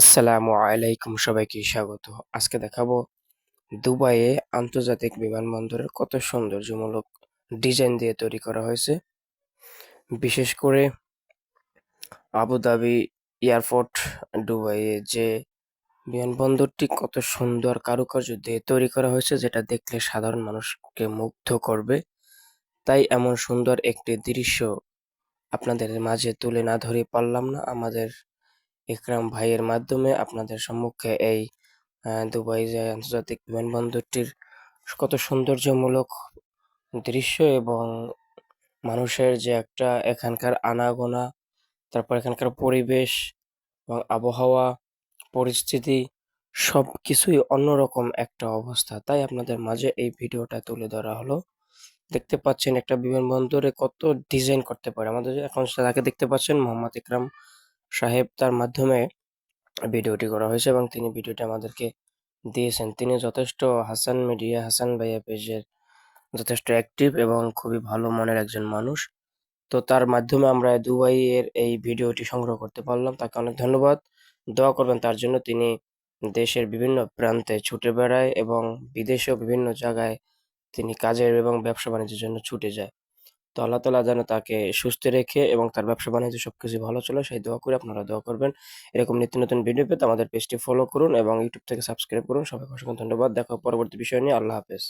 আসসালামু আলাইকুম সবাইকে স্বাগত। আজকে দেখাবো দুবাইয়ে আন্তর্জাতিক বিমানবন্দরের কত সৌন্দর্যমূলক ডিজাইন দিয়ে তৈরি করা হয়েছে। বিশেষ করে আবুধাবি এয়ারপোর্ট দুবাইয়ে যে বিমানবন্দরটি কত সুন্দর কারুকার্য দিয়ে তৈরি করা হয়েছে, যেটা দেখলে সাধারণ মানুষকে মুগ্ধ করবে। তাই এমন সুন্দর একটি দৃশ্য আপনাদের মাঝে তুলে না ধরে পারলাম না। আমাদের ইকরাম ভাইয়ের মাধ্যমে আপনাদের সম্মুখে এই দুবাই যে আন্তর্জাতিক বিমানবন্দরটির কত সৌন্দর্যমূলক দৃশ্য এবং মানুষের যে একটা এখানকার আনাগোনা, তারপর এখানকার পরিবেশ এবং আবহাওয়া, পরিস্থিতি সব কিছুই অন্যরকম একটা অবস্থা। তাই আপনাদের মাঝে এই ভিডিওটা তুলে ধরা হলো। দেখতে পাচ্ছেন একটা বিমানবন্দরে কত ডিজাইন করতে পারে। আমাদের এখন তাকে দেখতে পাচ্ছেন মোহাম্মদ ইকরাম সাহেব তার মাধ্যমে ভিডিওটি করা হয়েছে এবং তিনি ভিডিওটি আমাদেরকে দিয়েছেন। তিনি যথেষ্ট হাসান মিডিয়া, হাসান ভাইয়া পেজের যথেষ্ট অ্যাক্টিভ এবং খুবই ভালো মনের একজন মানুষ। তো তার মাধ্যমে আমরা দুবাই এর এই ভিডিওটি সংগ্রহ করতে পারলাম। তাকে অনেক ধন্যবাদ। দোয়া করবেন তার জন্য তিনি দেশের বিভিন্ন প্রান্তে ছুটে বেড়ায় এবং বিদেশেও বিভিন্ন জায়গায় তিনি কাজের এবং ব্যবসা বাণিজ্যের জন্য ছুটে যায়। তো আল্লাহ তালা যেন তাকে সুস্থ রেখে এবং তার ব্যবসা বাণিজ্য সব কিছু ভালো চলে সেই দোয়া করে আপনারা দোয়া করবেন। এরকম নিত্য নতুন ভিডিও পেতে আমাদের পেজটি ফলো করুন এবং ইউটিউব থেকে সাবস্ক্রাইব করুন। সবাইকে অসংখ্য ধন্যবাদ। দেখা পরবর্তী বিষয় নিয়ে। আল্লাহ হাফেজ।